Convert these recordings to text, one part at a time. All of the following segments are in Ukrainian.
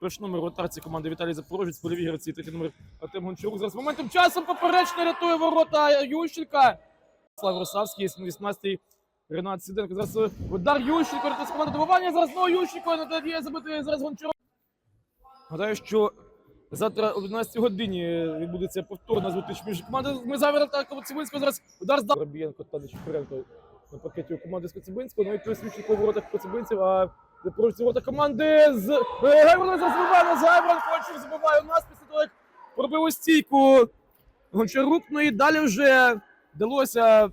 перший номер ротації команди Віталій Запорожець, польовій гравці, третій номер Артем Гончарук. Зараз моментом часом поперечно рятує ворота Ющенка. Слав Росавський, 18-й Ренат Сіденко. Зараз удар Ющенко, рятує команди добування. Зараз знову Ющенко надає забити зараз Гончарук. Гадаю, що завтра о 11 годині відбудеться повторна зустріч між командами. Ми завтра так Коцюбинського зараз удар здав. Воробієнко та Нечіпуренко на пакеті у команди з Коцюбинського. Ну і плюс Ющенко у воротах Коцюбинців, а запорожці ворота команди з Е, забиває на Гайворон, Кончук забиває у нас після того, як пробив стійку Гончарук. Ну і далі вже вдалося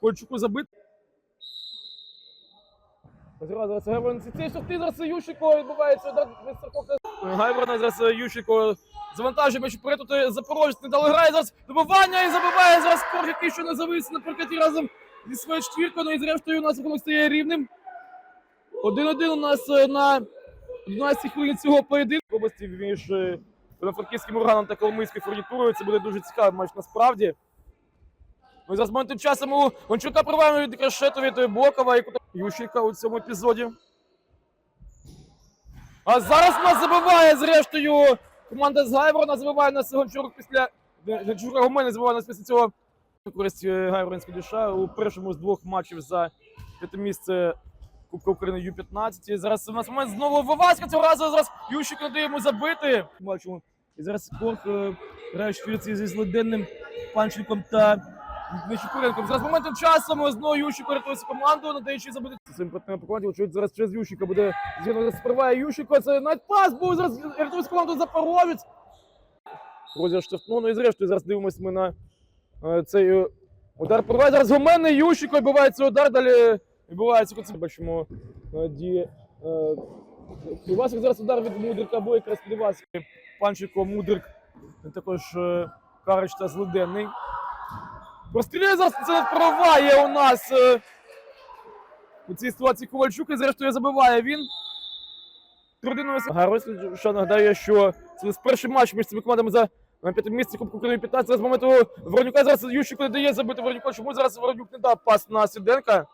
Кольчуку забити. Зараз зараз Гайворон цей шахти зараз Ющенко відбувається Гайворона зараз Ющенко завантажує м'яч вперед, тут Запорожець не дали грає зараз добивання і забиває зараз Корг, який ще не завис на паркеті разом зі своєю четвіркою. Ну і зрештою у нас рахунок стає рівним. Один-один у нас е, на 12 хвилин цього поєдинку області між е, франківським органом та коломийською фурнітурою. Це буде дуже цікавий матч насправді. Ну і зараз моментом часом у Гончука проваємо від Крашету від Бокова і Ющенка у цьому епізоді. А зараз нас забиває зрештою команда з Гайворона забиває нас Гончурук після Гончура Гомени забиває нас після цього користь е, душа у першому з двох матчів за п'яте місце Кубка України Ю-15. І зараз у нас момент знову Воваська цього разу зараз Ющик не дає йому забити. Бачимо. І зараз Корк е, грає в зі злиденним Панченком та Нечіпуренком. Зараз моментом часом знову Ющик рятує команду, надаючи забити своїм партнерам по команді. Очевидь, зараз через Ющика буде згідно сприває Ющика. Це навіть пас був зараз рятує свою команду Запорожець. Розіграш штрафного. Ну і зрештою зараз дивимося ми на е, цей е, удар. Проває зараз Гоменний Ющик відбувається удар. Далі відбувається коли бачимо е, діє. е, зараз удар від Мудрика або якраз Кривасик. Панченко, Мудрик, також е, Карич та Злиденний. Простріляє зараз це проває у нас е, у цій ситуації Ковальчук і зрештою забиває він. Трудиною Гарось, що нагадаю, що це перший матч між цими командами за п'яте місце Кубку України 15. Зараз з моменту Воронюка зараз Ющенко не дає забити Воронюку. Чому зараз Воронюк не дав пас на Сіденка?